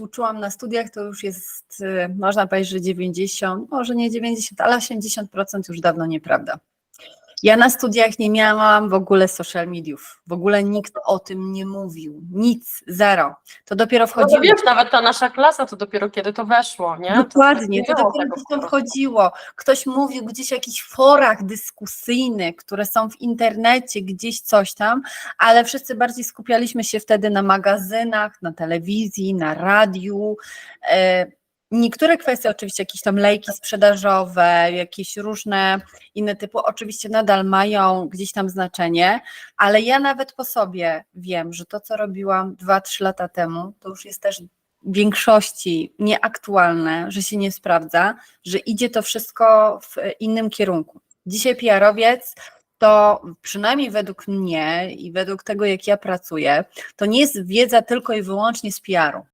uczyłam na studiach, to już jest, y, można powiedzieć, że 90, może nie 90, ale 80% już dawno nieprawda. Ja na studiach nie miałam w ogóle social mediów. W ogóle nikt o tym nie mówił. Nic, zero. To dopiero No to wchodziło. wiesz, nawet ta nasza klasa to dopiero kiedy to weszło, nie? Dokładnie, to było dopiero tam prostu. wchodziło. Ktoś mówił gdzieś o jakichś forach dyskusyjnych, które są w internecie, gdzieś coś tam, ale wszyscy bardziej skupialiśmy się wtedy na magazynach, na telewizji, na radiu. Niektóre kwestie, oczywiście jakieś tam lejki sprzedażowe, jakieś różne inne typu, oczywiście nadal mają gdzieś tam znaczenie, ale ja nawet po sobie wiem, że to, co robiłam 2-3 lata temu, to już jest też w większości nieaktualne, że się nie sprawdza, że idzie to wszystko w innym kierunku. Dzisiaj PR-owiec to przynajmniej według mnie i według tego, jak ja pracuję, to nie jest wiedza tylko i wyłącznie z PR-u.